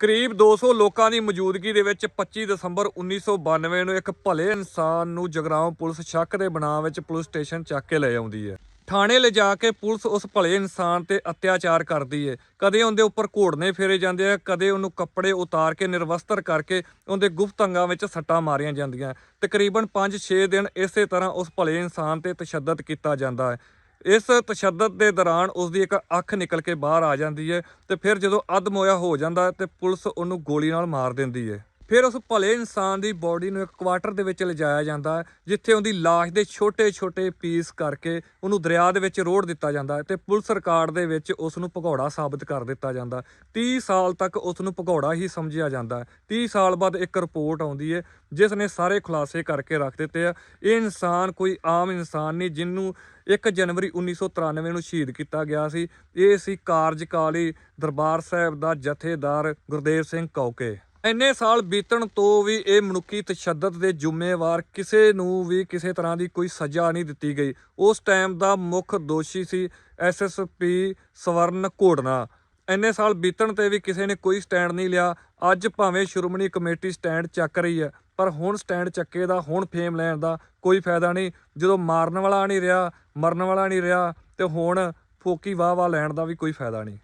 ਕਰੀਬ 200 ਲੋਕਾਂ ਦੀ ਮੌਜੂਦਗੀ ਦੇ ਵਿੱਚ 25 ਦਸੰਬਰ 1992 ਨੂੰ ਇੱਕ ਭਲੇ ਇਨਸਾਨ ਨੂੰ ਜਗਰਾਉਂ ਪੁਲਿਸ ਸ਼ੱਕ ਦੇ ਬਣਾ ਵਿੱਚ ਪੁਲਿਸ ਸਟੇਸ਼ਨ ਚੱਕ ਕੇ ਲੈ ਆਉਂਦੀ ਹੈ। ਥਾਣੇ ਲਿਜਾ ਕੇ ਪੁਲਿਸ ਉਸ ਭਲੇ ਇਨਸਾਨ ਤੇ ਅਤਿਆਚਾਰ ਕਰਦੀ ਹੈ। ਕਦੇ ਉਹਦੇ ਉੱਪਰ ਘੋੜਨੇ ਫੇਰੇ ਜਾਂਦੇ ਆ, ਕਦੇ ਉਹਨੂੰ ਕੱਪੜੇ ਉਤਾਰ ਕੇ ਨਿਰਵਸਤਰ ਕਰਕੇ ਉਹਦੇ ਗੁਪਤ ਅੰਗਾਂ ਵਿੱਚ ਸੱਟਾਂ ਮਾਰੀਆਂ ਜਾਂਦੀਆਂ। ਤਕਰੀਬਨ 5-6 ਦਿਨ ਇਸੇ ਤਰ੍ਹਾਂ ਉਸ ਭਲੇ ਇਨਸਾਨ ਤੇ ਤਸ਼ੱਦਦ ਕੀਤਾ ਜਾਂਦਾ ਹੈ। ਇਸ ਤਸ਼ੱਦਦ ਦੇ ਦੌਰਾਨ ਉਸ ਦੀ ਇੱਕ ਅੱਖ ਨਿਕਲ ਕੇ ਬਾਹਰ ਆ ਜਾਂਦੀ ਹੈ ਤੇ ਫਿਰ ਜਦੋਂ ਅਧਮੋਇਆ ਹੋ ਜਾਂਦਾ ਹੈ ਤੇ ਪੁਲਿਸ ਉਹਨੂੰ ਗੋਲੀ ਨਾਲ ਮਾਰ ਦਿੰਦੀ ਹੈ। ਫਿਰ ਉਸ ਭਲੇ ਇਨਸਾਨ ਦੀ ਬਾਡੀ ਨੂੰ ਇੱਕ ਕੁਆਟਰ ਦੇ ਵਿੱਚ ਲਿਜਾਇਆ ਜਾਂਦਾ ਜਿੱਥੇ ਉਹਦੀ ਲਾਸ਼ ਦੇ ਛੋਟੇ-ਛੋਟੇ ਪੀਸ ਕਰਕੇ ਉਹਨੂੰ ਦਰਿਆ ਦੇ ਵਿੱਚ ਰੋੜ ਦਿੱਤਾ ਜਾਂਦਾ ਹੈ ਤੇ ਪੁਲਿਸ ਰਿਕਾਰਡ ਦੇ ਵਿੱਚ ਉਸ ਨੂੰ ਭਗੌੜਾ ਸਾਬਤ ਕਰ ਦਿੱਤਾ ਜਾਂਦਾ 30 ਸਾਲ ਤੱਕ ਉਸ ਨੂੰ ਭਗੌੜਾ ਹੀ ਸਮਝਿਆ ਜਾਂਦਾ ਹੈ। 30 ਸਾਲ ਬਾਅਦ ਇੱਕ ਰਿਪੋਰਟ ਆਉਂਦੀ ਹੈ, ਜਿਸ ਨੇ ਸਾਰੇ ਖੁਲਾਸੇ ਕਰਕੇ ਰੱਖ ਦਿੱਤੇ ਆ। ਇਹ ਇਨਸਾਨ ਕੋਈ ਆਮ ਇਨਸਾਨ ਨਹੀਂ, ਜਿਹਨੂੰ 1 ਜਨਵਰੀ 1993 ਨੂੰ ਸ਼ਹੀਦ ਕੀਤਾ ਗਿਆ ਸੀ। ਇਹ ਸੀ ਕਾਰਜਕਾਲੀ ਦਰਬਾਰ ਸਾਹਿਬ ਦਾ ਜਥੇਦਾਰ ਗੁਰਦੇਵ ਸਿੰਘ ਕੌਕੇ। ਇੰਨੇ ਸਾਲ ਬੀਤਣ ਤੋਂ ਵੀ ਇਹ ਮਨੁੱਖੀ ਤਸ਼ੱਦਦ ਦੇ ਜ਼ਿੰਮੇਵਾਰ ਕਿਸੇ ਨੂੰ ਵੀ ਕਿਸੇ ਤਰ੍ਹਾਂ ਦੀ ਕੋਈ ਸਜ਼ਾ ਨਹੀਂ ਦਿੱਤੀ ਗਈ। ਉਸ ਟਾਈਮ ਦਾ ਮੁੱਖ ਦੋਸ਼ੀ ਸੀ ਐਸਐਸਪੀ ਸਵਰਨ ਘੋੜਨਾ। ਇੰਨੇ ਸਾਲ ਬੀਤਣ ਤੇ ਵੀ ਕਿਸੇ ਨੇ ਕੋਈ ਸਟੈਂਡ ਨਹੀਂ ਲਿਆ। ਅੱਜ ਭਾਵੇਂ ਸ਼੍ਰੋਮਣੀ ਕਮੇਟੀ ਸਟੈਂਡ ਚੱਕ ਰਹੀ ਹੈ, ਪਰ ਹੁਣ ਸਟੈਂਡ ਚੱਕੇ ਦਾ, ਹੁਣ ਫੇਮ ਲੈਣ ਦਾ ਕੋਈ ਫਾਇਦਾ ਨਹੀਂ। ਜਦੋਂ ਮਾਰਨ ਵਾਲਾ ਨਹੀਂ ਰਿਹਾ, ਮਰਨ ਵਾਲਾ ਨਹੀਂ ਰਿਹਾ, ਤੇ ਹੁਣ ਫੋਕੀ ਵਾਹ ਵਾਹ ਲੈਣ ਦਾ ਵੀ ਕੋਈ ਫਾਇਦਾ ਨਹੀਂ।